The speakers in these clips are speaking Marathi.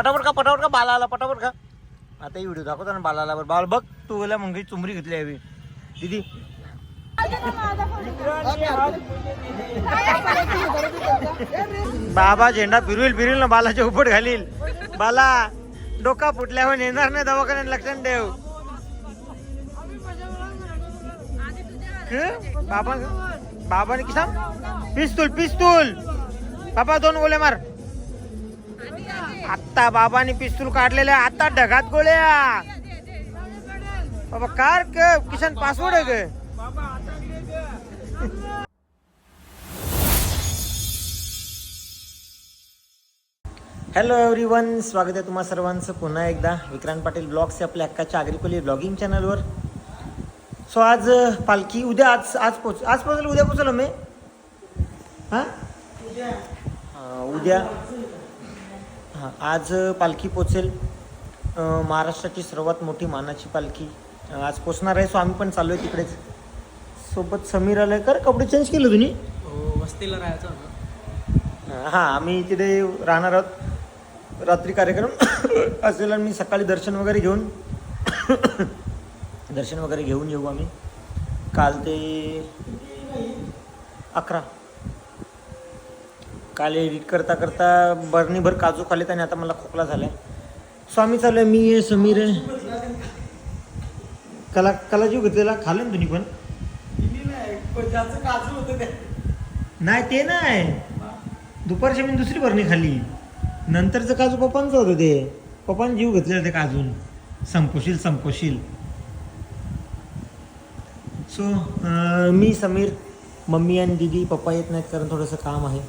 पटापट का पटापट का बाला आला पटापट का आता ही व्हिडिओ दाखवतो ना बालाला. बरं बाल बघ तू गेला मग चुमरी घेतली हवी दीदी. बाबा झेंडा फिरविल फिरविल ना बालाच्या उपट घालील. बाला डोका फुटल्यावर येणार नाही दवाखान्यात लक्षण ठेव. बाबा बाबाने किसा पिस्तूल पिस्तूल. बाबा दोन गोळे मार. आत्ता बाबाने पिस्तूल काढलेले आता ढगात गोळ्या. बाबा कार क किशन पासवर्ड आहे ग हॅलो एव्हरीवन स्वागत आहे तुम्हा सर्वांचं पुन्हा एकदा. विक्रांत पाटील ब्लॉग्स आपल्या हक्काच्या आग्रिकोली ब्लॉगिंग चॅनलवर. सो आज पालखी उद्या आज आज पोच आज पोचलो उद्या पोचलो मी हां उद्या. हां आज पालखी पोचेल. महाराष्ट्राची सर्वात मोठी मानाची पालखी. आज पोचणार आहे सो आम्ही पण चाललो आहे तिकडेच. सोबत समीर आलाय. कर कपडे चेंज केले तुम्ही? हो वस्तीला राहायचं होतं हां आम्ही तिथे राहणार आहोत. रात्री कार्यक्रम. असेल आणि मी सकाळी दर्शन वगैरे घेऊन दर्शन वगैरे घेऊन येऊ आम्ही. काल ते अकरा. काल एडिट करता करता बरणीभर काजू खाल्लेत आणि आता मला खोकला झाला आहे चालू आहे मी आहे समीर आहे. कला कला जीव घेतलेला खाल्लं ना तुम्ही पण? नाही ते नाही. दुपारची मी दुसरी बरणी खाल्ली. नंतरचं काजू पप्पांचं होतं ते. पप्पांनी जीव घेतलेलं ते काजून. संपोशील संपोशील सो मी समीर मम्मी आणि दिदी पप्पा येत नाहीत कारण थोडंसं काम आहे.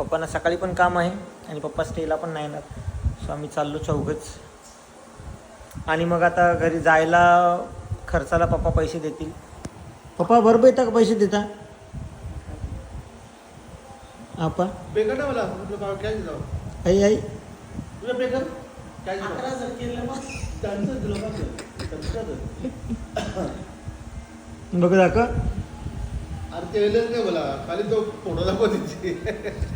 पप्पांना सकाळी पण काम आहे आणि पप्पा स्टेला पण नाही येणार. सो आम्ही चाललो चौघच. आणि मग आता घरी जायला खर्चाला पप्पा पैसे देतील. पप्पा बरोबर येता का पैसे देता? आपा आई आई. बघ दाखव. अरे ते नाही मला खाली तो फोटो दाखव तिची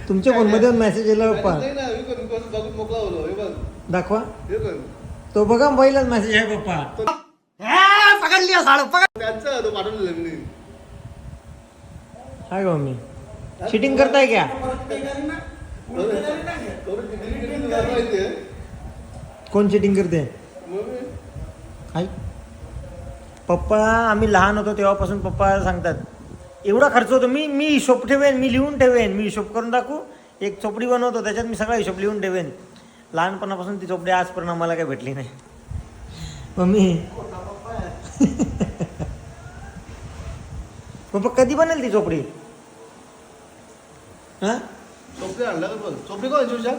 तुमच्या फोनमध्ये मेसेज येला पप्पा नाही ना मी कोण कोण बघून मोकळा बोलो हे बघ. दाखवा. हे बघ. तो बघा पहिलाच मेसेज आहे पप्पा. पकडली साळ पकड. त्यांचं तो पाठवून दिलं मी. मम्मी चिटिंग करताय क्या? कोण चिटिंग करते? पप्पा आम्ही लहान होतो तेव्हापासून पप्पा सांगतात. एवढा खर्च होतो. मी मी हिशोब ठेवेन मी लिहून ठेवेन मी हिशोब करून दाखवू एक चोपडी बनवतो त्याच्यात मी सगळा हिशोब लिहून ठेवेन. लहानपणापासून ती चोपडी आजपर्यंत आम्हाला काही भेटली नाही. मम्मी पप्पा कधी बनेल ती चोपडी? हां? चोपडी आणला का बघ चोपडी कोण तुझ्या?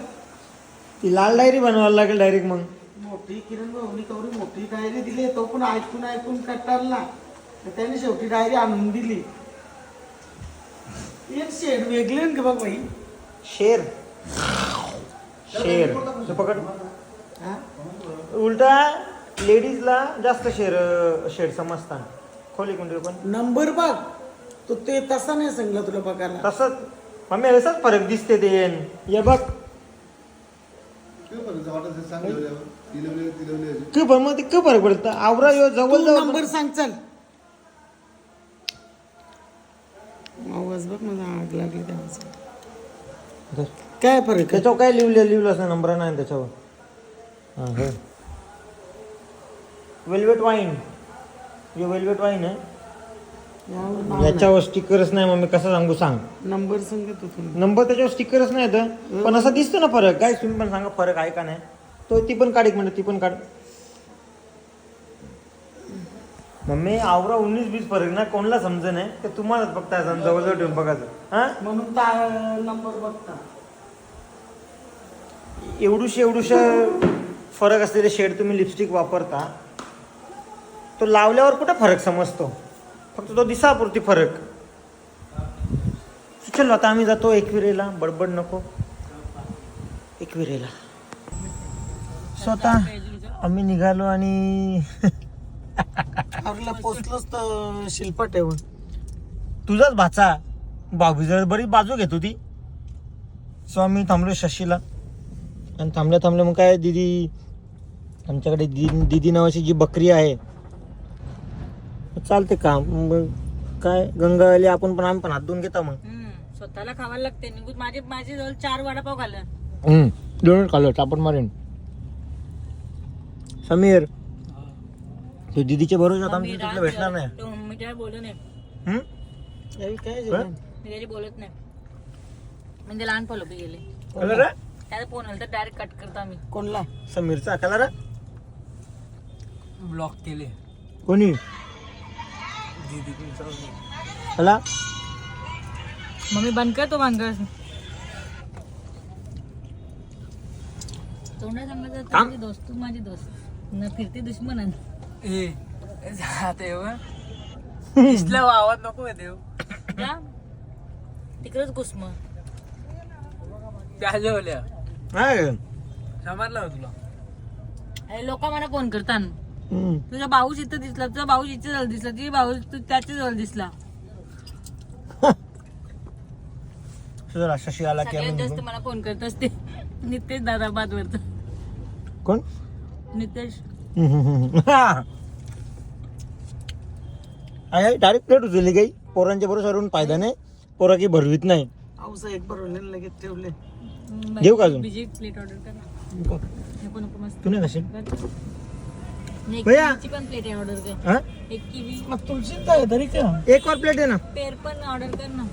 ती लाल डायरी बनवायला लागेल डायरेक्ट मग. मोठी किरण भाऊनी कवरी मोठी डायरी दिली तो पण ऐकून ऐकून कटारला त्याने शेवटी डायरी आणून दिली. एक शेड वेगळी ना बघ बाई. शेर. शेर. तो पकड. हा? उलटा लेडीजला जास्त शेर शेड समजतात खोली कोणती पण. नंबर बघ. तो ते तसा नाही सांगला तुला बघायला. तसंच मम्मी असाच फरक दिसते ते ये बघ. क पण मग ते क फरक पडतं. आवरा यो जवळ जवळ नंबर सांग चल. आवाज बघ मला आग लागली धर. काय फरक? त्याच्यावर काय लिहिलं लिहिलं असं नंबर नाही त्याच्यावर? हां हे. वेल्वेट वाईन हे वेल्वेट वाईन आहे. याच्यावर स्टिकरच नाही मग मी कसं सांगू सांग? नंबर सांगत नंबर त्याच्यावर स्टिकरच नाही तर पण असं दिसतं ना फरक. काय तुम्ही पण सांगा फरक आहे का नाही? तो ती पण काढ एक ती पण काढ. मम्मी आवरा उन्नीस बीस फरक ना कोणाला समज नाही ते तुम्हालाच बघता जवळजवळ ठेवून बघायचं. हा? म्हणून नंबर बघता. एवढूशे एवढूशे फरक असलेले शेड तुम्ही लिपस्टिक वापरता तो लावल्यावर कुठं फरक समजतो? फक्त तो दिसापुरती फरक. चल आता आम्ही जातो एकविरेला बडबड नको. एकविरेला. स्वतः आम्ही निघालो आणि आवरला पोचलोच तर शिल्पा ठेवून तुझाच भाचा. बाबू जर बरी बाजू घेत होती. सो आम्ही थांबलो शशीला. आणि थांबल्या थांबल्या मग काय दिदी आमच्याकडे दि- दिदी नावाची जी बकरी आहे. चालते काम. मग काय गंगावाली आपण पण आम्ही पण हात धुवून घेता मग. हम्म, स्वतःला खावायला लागते. निघून माझे माझे जवळ चार वडापाव खाल्लं हम्म, दोन खाल्लं चापण मारेन. समीर तू दिदीच्या बरोबर आमच्या तिथलं भेटणार नाही. तो मम्मी काय बोलू नये हम्म? यावेळी काय? मी त्याची बोलत नाही. म्हणजे लहान फॉलो गेले. कळलं रे? त्याचा फोन आला तर डायरेक्ट कट करतो आम्ही. कोणला? समीरचा कलर? ब्लॉक केले. कोणी? हला? मम्मी बंद कर तो बंद कर तोंडा सांगायचं तर. माझी दोस्त तू माझी दोस्त. न फिरते दुश्मन आहे. ए जाते दिसल्या आवाज नको देव. जा तिकडेच घुस मग. त्या जेवल्या. काय समजला हो तुला? अरे लोक मला फोन करतात. तुझा भाऊच इथं दिसला तुझा भाऊच इथे जवळ दिसला तुझी भाऊ तू त्याच्याजवळ दिसला. सुजला शशी आला की सगळ्यात जास्त. मला फोन करत असते. नितेश दादा बादवरच कोण? नितेश. आहे. डायरेक्ट प्लेट उचलली काही पोरांच्या बरोबर सरून फायदा नाही. पोरा काही भरवीत नाही. औसा एक बरोबर लगेच ठेवले. घेऊ का अजून? बीजी प्लेट ऑर्डर कर. ना नको नको मस्त. तू नाही खाशील कर. एक भैया. पण प्लेट ऑर्डर कर. हा? एक किवी. मग तुळशीत काय तरी का? एक वर प्लेट आहे ना. पेर पण ऑर्डर कर ना.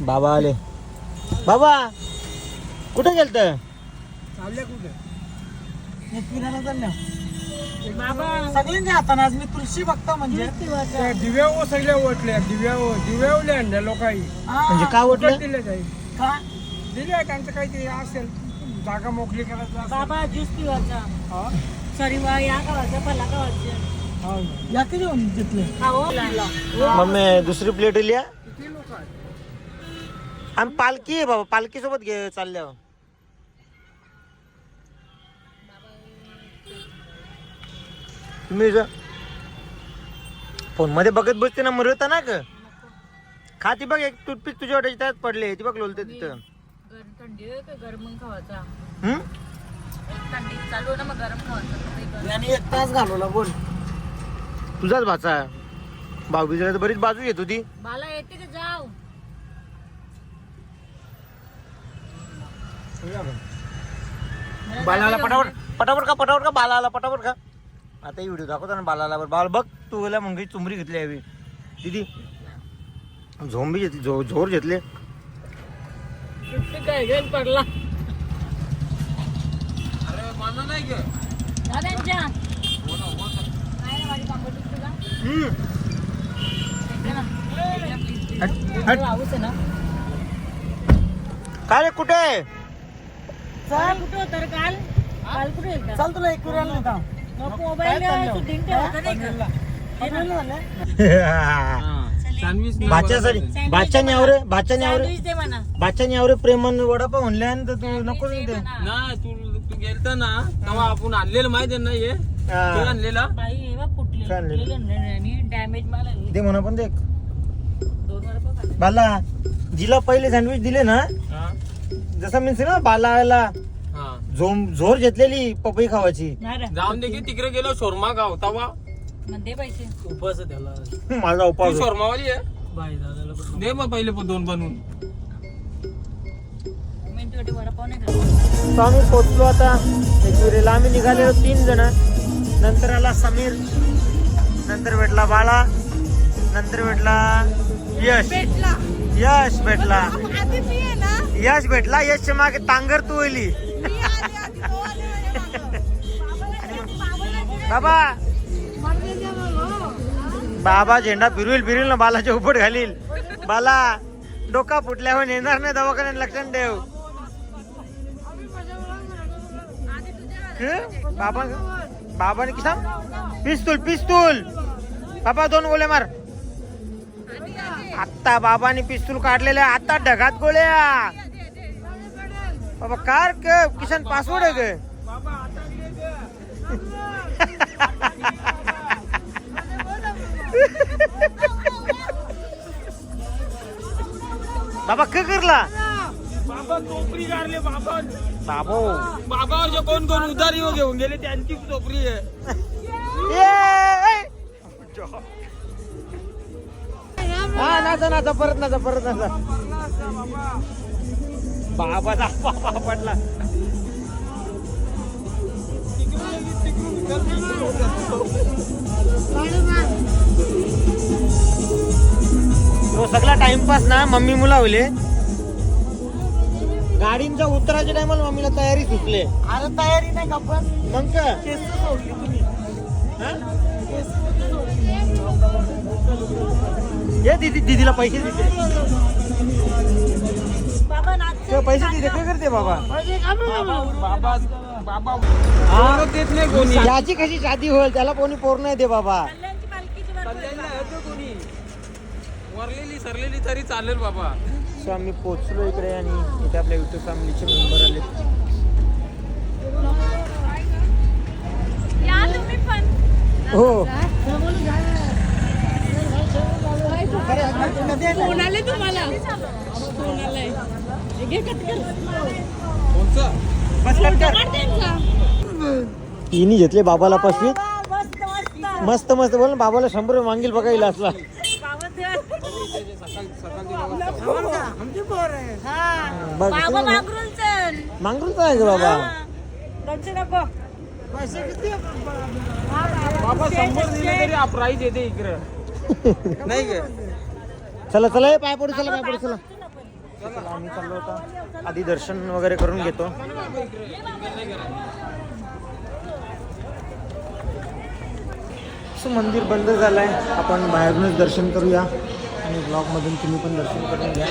बाबा आले. बाबा कुठे गेलत? चालल्या कुठे? फिरायला चालल्या. सगळ्यांच्या हाताने आज मी तुळशी बघता म्हणजे. दिव्या सगळ्या ओटल्या दिव्या दिव्यावल्या आणल्या लोकांनी. हा, म्हणजे का ओटलं दिल्या काही का? दिल्या त्यांचं काहीतरी असेल. जागा मोकळी करायचं असेल. बाबा ज्यूस पिवायचा. हा? सॉरी वा या खावायचा हा. ना. या किती होऊन तिथले खाओ मम्मी दुसरी प्लेट लिया किती लोक आहेत? आम्ही पालखी आहे बाबा पालखी सोबत घे चालल्या तुम्ही फोनमध्ये बघत बसते ना मरवता ना ग. खा ती बघ एक टूथपिक तुझ्या वाटायची त्यात पडले ती बघ लोलते तिथं. गरम थंडी आहे का? गरम मग खावायचा. हम्म? थंडी. चालू आहे ना मग गरम खावायचा. याने एक तास घालवला बोल. तुझाच भाचा भाऊबीजेला तर बरीच बाजू येत होती. बाला येते का? जाऊ बालाला पटापट. पटापट का पटापट का बालाला पटापट का आता ही व्हिडिओ दाखवतो ना बालाला बरं बाल बघ तू गेला मग चुमरी घेतली हवी दिदी झोंबी घेतली झो झोर घेतले. काय घेऊन पडला? अरे मला नाही ग. दादांच्या काय रे कुठे आहे? काल कुठे होता रे काल? काल कुठे? चल तुला एक हे बाच्यासाठी बाच्या न्यावरे बाच्या न्यावरे. बाच्या न्यावरे प्रेमान वडापाव म्हणले तर तू नको ते. ना तू तू गेलता ना तेव्हा आपण आणलेलं माहिती ना हे. आणलेला. दे म्हणा पण दे. दोन वडापाव खाल्ले. बाला जिला पहिले सँडविच दिले ना? जसं मीन्स ना बालाला हा झोम झोर घेतलेली पपई खावाची. जाऊन दे की तिकडे गेलो शोरमा गाव तवा. पैसे. उपास त्याला. माझा उपास शोरमावाली आहे? दे मग पहिले पण दोन बनवून. वडापाव नाही. तो आम्ही पोचलो आता. एकविरेला आम्ही निघालेलो तीन जण. नंतर आला समीर. नंतर भेटला बाळा. नंतर भेटला यश. यश भेटला. यश भेटला. यशच्या मागे तांगर तू होईली बाबा. बाबा झेंडा फिरविल फिरविल ना बालाच्या उपट घालील. बाला डोका फुटल्यावर येणार नाही दवाखान्यात लक्षण ठेव. बाबा बाबाने किसा? पिस्तूल पिस्तूल. बाबा दोन गोळे मार. आत्ता बाबाने पिस्तूल काढलेले आत्ता आता ढगात गोळ्या. बाबा कार किसन पासवर्ड आहे ग बाबा काय करला? बाबा चोपडी गारले बाबा. बाबो. बाबावर कोण कोण उधारी घेऊन गेले त्यांची चोपडी आहे. हा नाचा नाचा परत नाचा परत नाचा. बाबाचा बाबा पडला. तो सगळा टाइमपास ना मम्मी मुलावले गाडींचा उतराच्या टायमाला मम्मीला तयारी सुचले. अरे तयारी नाही का पण? मग ये दीदी दीदीला पैसे देते. बाबा नाच ते पैसे देते काय करते बाबा बाबा. बाबा? बोलत देत नाही कोणी. याची कशी शादी होईल? त्याला कोणी पोर नाही दे बाबा. वरलेली सरलेली तरी चालेल बाबा. सो आम्ही पोचलो इकडे आणि इथे आपल्या युट्यूब फॅमिलीचे मेंबर आले. या तुम्ही पण. हो. आले तुम्हाला? फोन तिने घेतले बाबाला पसवीत बाबा, मस्त मस्त. मस्त मस्त. बोल ना, बाबाला शंभर रुपये मागील असला. हा. बघ. बाबा मागरून चल. मागून आहे का बाबा. दोनशे नको. पैसे किती बाबा? शंभर दिले तरी प्राईज येते इकडे. नाही चला चला हे पाय पडू चला पाय पडू चला. चला आम्ही चाललो होता आधी दर्शन वगैरे करून घेतो. सो मंदिर बंद झालंय. आपण बाहेरूनच दर्शन करूया. आणि ब्लॉग मधून तुम्ही पण दर्शन करून घ्या.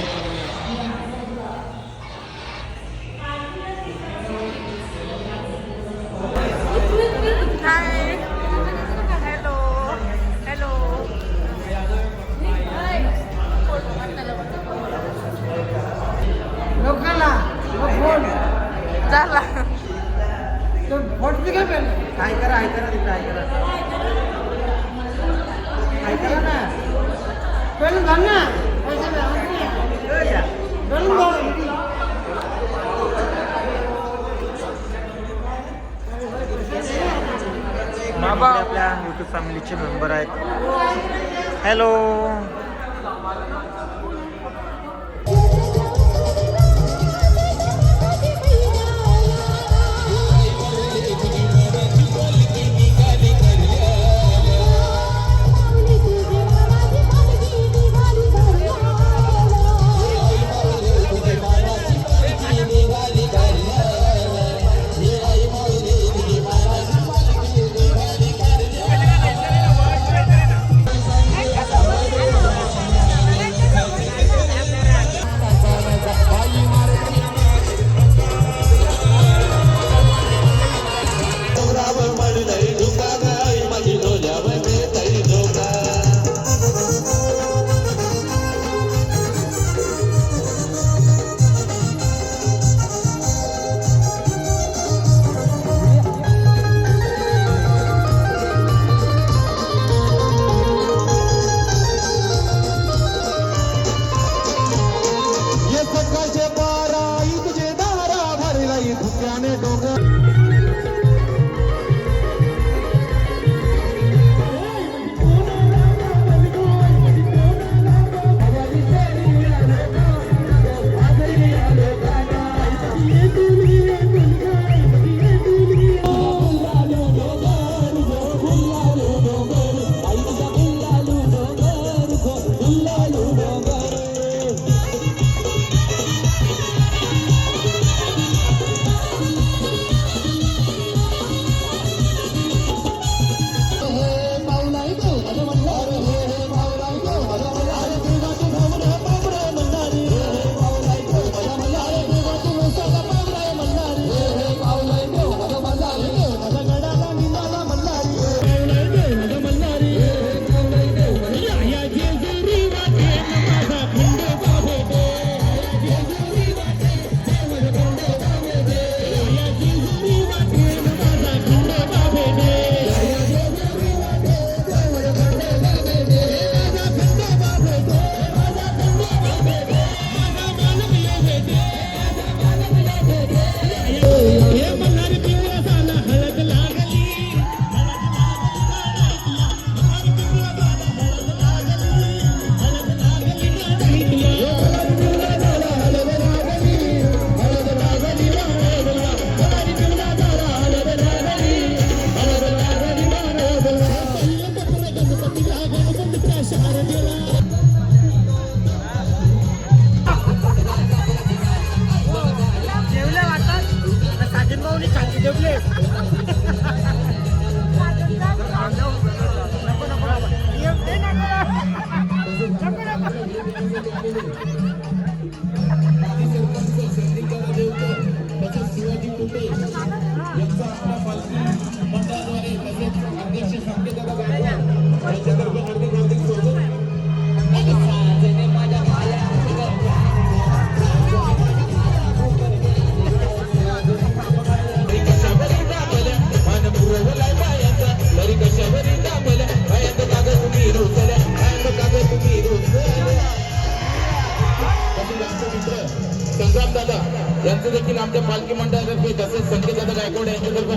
आमच्या पालखी मंडळातर्फे तसेच संकेत दादा गायकवाड यांच्यातर्फे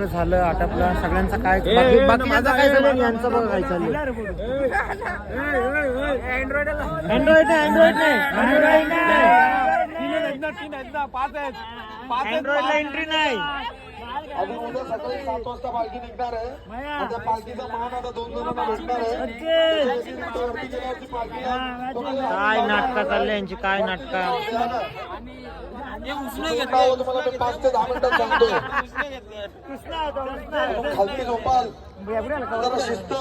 आता सगळं झालं आटापला सगळ्यांचा काय बाकी- बाकीच्यांचा काय झालं यांचं बघा काय चाललं अँड्रॉइड नाही अँड्रॉइड नाही. अँड्रॉइड नाही. अँड्रॉइडला एंट्री नाही. आणि उद्या सकाळी सात वाजता पालखी निघणार आहे. आणि त्या पालखीचा मान आता दोन जणांना भेटणार आहे. त्याची रिक्त वरती गेल्यावरती पालखीला तुम्हाला काय नाटकं चालले यांची काय नाटकं? मला मी पाच ते दहा मिनिटात सांगतो खालती झोपाल जरा शिस्त.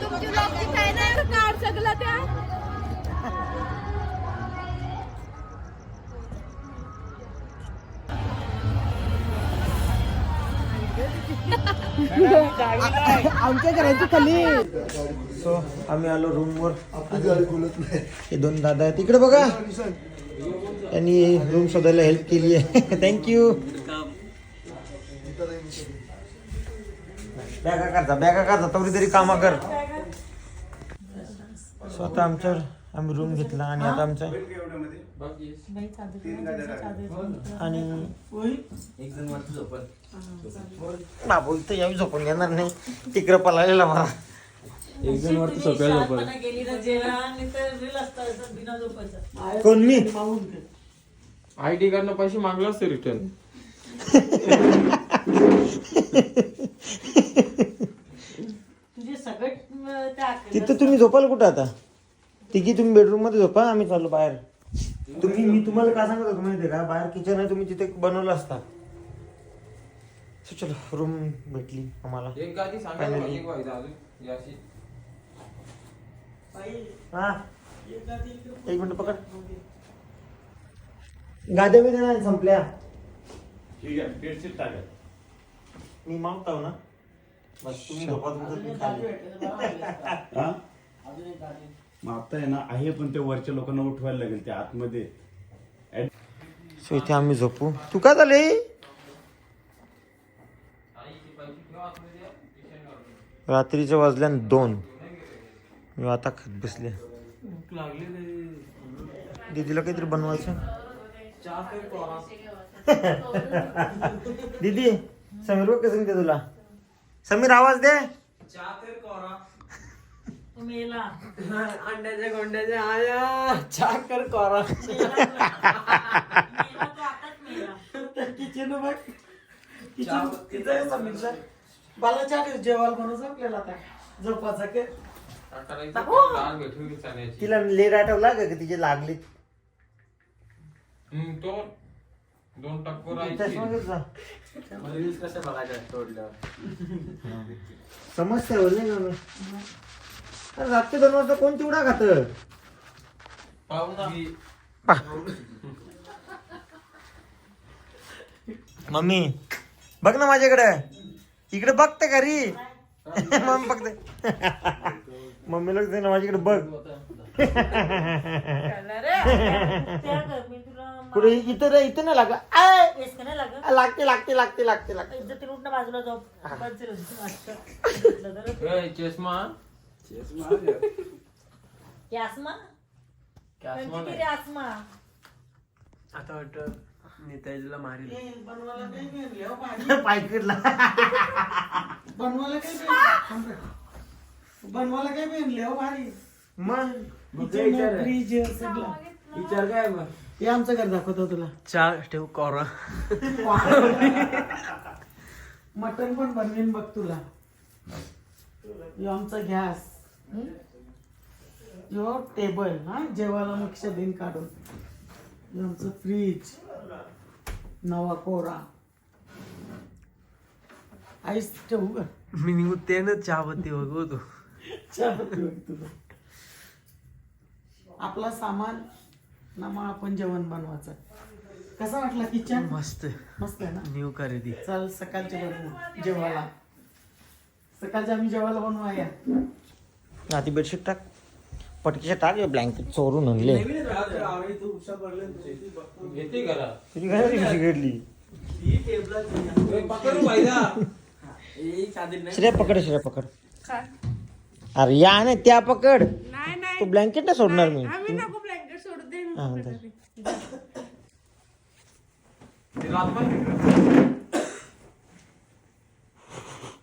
तुमची लोकची काय नाही काढ सगळं त्या आमच्या घराची खाली सो आम्ही आलो रूमवर हे दोन दादा आहेत. इकडे बघा. त्यांनी रूम शोधायला हेल्प केली आहे. थँक्यू बॅगा करता बॅगा करता तवरी तरी कामा कर. स्वतः आमच्यावर आम्ही रूम घेतला आणि आता आमचा आणि बाबू इथं यावी झोपून घेणार नाही. तिकडं पळालेला मला. कोण मी? आय डी कार्डनं पैसे मागला असते रिटर्न तिथं तुम्ही झोपाल कुठं आता? तिघी तुम्ही बेडरूममध्ये झोपा आम्ही चाललो बाहेर. तुम्ही मी तुम्हाला काय सांगत होतो माहितीये का? बाहेर किचन आहे तुम्ही तिथे बनवलं असता. So, चलो रूम भेटली आम्हाला. एक गादी सांगा Finally. एक व्हायचं अजून याशी. हा? एक मिनिट पकड. गाद्या बिद्या नाही संपल्या. मी मागताव ना. बस तुम्ही झोपा तुमचं तुम्ही खाली. हा? मग आता आहे ना आहे पण ते वरच्या लोकांना उठवायला लागेल ते आतमध्ये. सो इथे आम्ही झोपू. तू काय झाले? रात्रीच्या वाजल्यान दोन. मी आता खात बसले. दीदीला काहीतरी बनवायचं? दीदी समीर बघ कसं तुला? समीर आवाज दे. अंड्याच्या गोंड्याच्या आया चाकर कोरा किचन बघ किचन तिथं आहे सर. मला चाकर जेवायला म्हणून आपल्याला आता. झोपाचं के तिला लेट आठवला का की तिचे लागले. तो दोन टक्कर समजते बोल का अरे रात्री दोन वाजता कोण चिवडा खात? मम्मी बघ ना माझ्याकडे. इकडे बघते का री? मम्मी बघते. मम्मीला सांगितलं, माझ्याकडे बघ. कुठे इथं रे इथं नाही लागला. आय! लागते लागते लागते लागते लागते. बाजूला चष्मा. नाही. आसमा आता वाटतं नेताजीला मारेल. बनवायला काही हो. पायकीडला बनवायला काही पेरले थांब रे. बनवायला काही पेरले हो भारी. मग? फ्रीज सगळं. विचार काय मग? हे आमचं घर दाखवतो तुला. चहा ठेव कोरा. मटन पण बनवेन बघ तुला. यो आमचा गॅस. यो टेबल हा? जेवायला मुख्य दिन काढून. आमचं फ्रीज नवा कोरा. आईस ठेवू का मी निघू त्यानं चहा पत्ती बघतो चहापत्ती बघ तुला. आपला सामान ना मग आपण जेवण बनवायचं. कसा वाटला किचन? मस्त मस्त आहे ना? न्यू खरेदी चल सकाळचे बनवू जेवायला. सकाळचे आम्ही जेवायला बनवू या आधी बेडशीट टाक पटकीच्या टाक ब्लँकेट चोरून आणले. घेते तुझी कशी घडली श्रेया पकड श्रेया पकड. काय? अरे या ना त्या पकड. नाही नाही. तू ब्लँकेट नाही सोडणार मी. आम्ही नको ब्लँकेट सोडू दे. मी हा, पकडते.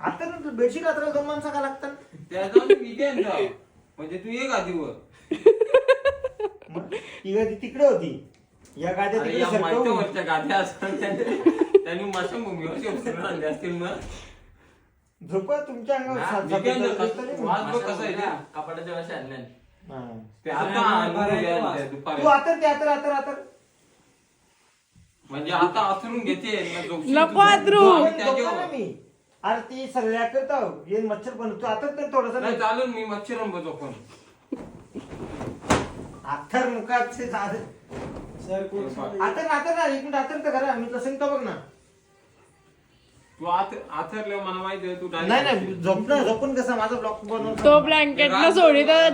आता बेडशीट रात्र दोन माणसं म्हणजे तू ये गादीवर. ती गादी तिकडे होती. या गाद्या अरे तिकडे या माहिती सरकवून. वरच्या गाद्या असतात त्यांनी. आणले असतील ना. झोपा तुमच्या अंगावर सात- सात- विकेंड सात- सात- सात- वाज बघ कसं आहे. कपाटाच्या वर्षी आणले हा. ते आता आणून द्या तू दुपारी. आतर ते आतर आतर आतर. म्हणजे आता आथरून घेते मग नको त्याच्यावर- मी. अरे ती सगळ्या करता ये मच्छर पण तू आतर तर थोडस नाही चालून मी मच्छरम बजो पण. आतर मुखात से झाड आतर आतर ना एक मिनिट आतर तर करा. मी तसं तर बघ ना. तू आथ आथरले मला माहिती आहे तू direct नाही नाही बसशील. झोपणं झोपून कसं माझा ब्लॉक बनवतो? तो ब्लँकेट न सोडी तर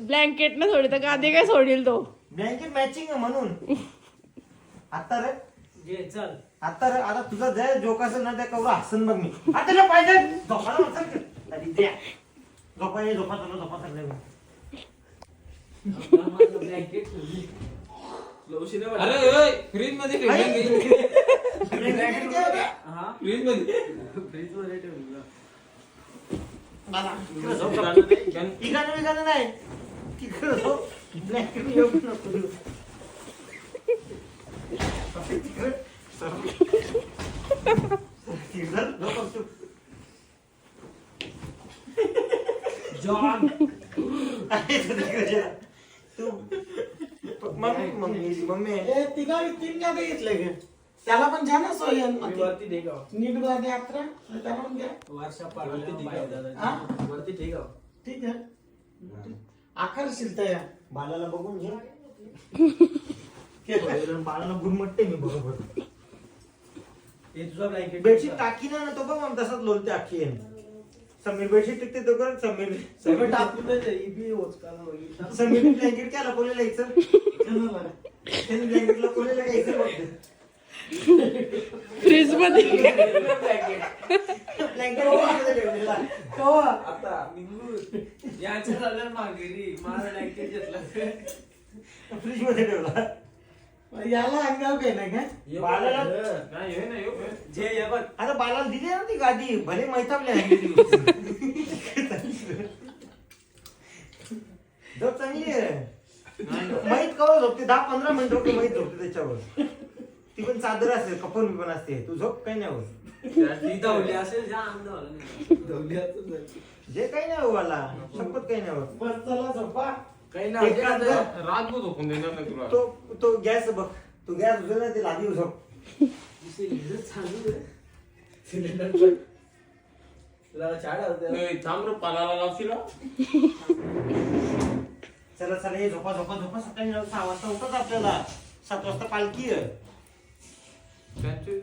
ब्लँकेट न सोडी तर गादी काय सोडील तो? ब्लँकेट मॅचिंग आहे म्हणून. आता रे. आता रे आता तुझा जय जोक असेल ना त्या कवर हसन बघ मी. आता तुला पाहिजे. का? अरे द्या. झोपा ये झोपा तुला झोपा सगळे अरे फ्रीजमध्ये ठेवली फ्रीजमध्ये. नाही. झोप. नको. तिकडं तू. मम्मी मम्मी मम्मी तिघा तीन गाडी घेतले गे. त्याला पण छान सोय आहे ना ती. नीट गाडी यात्रा त्याला पण घ्या. हा? ठीक आहे. आकार शिलता या. बालाला बघून घे. बाळाला गुरमटते मी बरोबर. बेडशीट टाकी ना तो बघ मग तसाच लोलते आखी आहे. समीर बेडशीट टिकते तो कर समीर समीर समीर ब्लँकेट काय लपवलेलं यायचं त्याने ब्लँकेट लपवलेलं यायचं बघ फ्रीजमध्ये ब्लँकेटमध्ये ठेवलेला. फ्रीजमध्ये ठेवला. याला अंगाव घे ना काय बालाला? नाही हे नाही हो. आता बालाला दिली ना ती गादी भले झोप चांगली आहे. माहीत कवा झोपते? दहा पंधरा मिनिट झोपते माहीत झोपते त्याच्यावर. ती पण चादर असते कपन बिपन असते. तू झोप काही नाही होत. जे काही नाही हो मला शपथ काही नाही होत. बस चला झोपा. एक काम कर. रातभर झोपून देणार नाही तुला तो तो गॅस बघ तो गॅस उचल ना ते लादी झोप नाही, थांब रे, पालाला लावशील हा? चला चला ये झोपा झोपा झोपा सकाळी सहा वाजता उठत आपल्याला सात वाजता पालखी आहे त्यांचे